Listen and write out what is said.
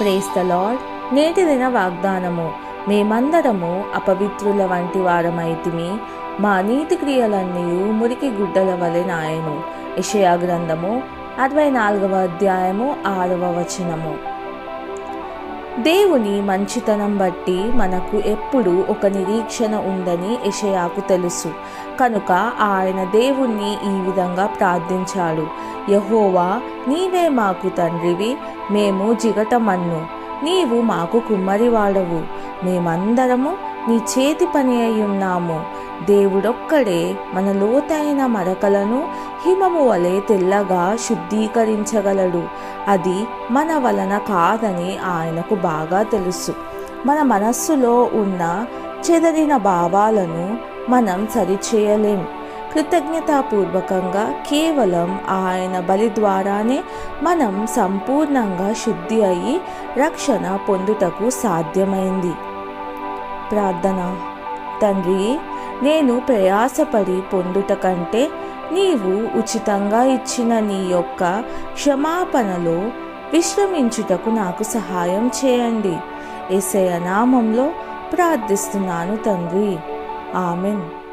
Praise the lord నేటి దిన వాగ్దానము మేమందరము అపవిత్రుల వంటి వారమైతిమి. మా నీతి క్రియలన్నీ మురికి గుడ్డల వలె నాయను. యెషయా గ్రంథము అరవై నాలుగవ అధ్యాయము ఆరవ వచనము. దేవుని మంచితనం బట్టి మనకు ఎప్పుడూ ఒక నిరీక్షణ ఉందని యషయాకు తెలుసు. కనుక ఆయన దేవుణ్ణి ఈ విధంగా ప్రార్థించాడు. యహోవా నీవే మాకు తండ్రివి మేము జిగటమన్ను. నీవు మాకు కుమ్మరివాడవు. మేమందరము నీ చేతి పని అయి ఉన్నాము. దేవుడొక్కడే మన లోతైన మరకలను హిమము వలె తెల్లగా శుద్ధీకరించగలడు. అది మన వలన కాదని ఆయనకు బాగా తెలుసు. మన మనస్సులో ఉన్న చెదరిన భావాలను మనం సరిచేయలేం. కృతజ్ఞతాపూర్వకంగా కేవలం ఆయన బలి ద్వారానే మనం సంపూర్ణంగా శుద్ధి అయి రక్షణ పొందుటకు సాధ్యమైంది. ప్రార్థన. తండ్రి నేను ప్రయాసపడి పొందుట కంటే నీవు ఉచితంగా ఇచ్చిన నీ యొక్క క్షమాపణలో విశ్రమించుటకు నాకు సహాయం చేయండి. ఎసయ నామంలో ప్రార్థిస్తున్నాను తండ్రి. ఆమెన్.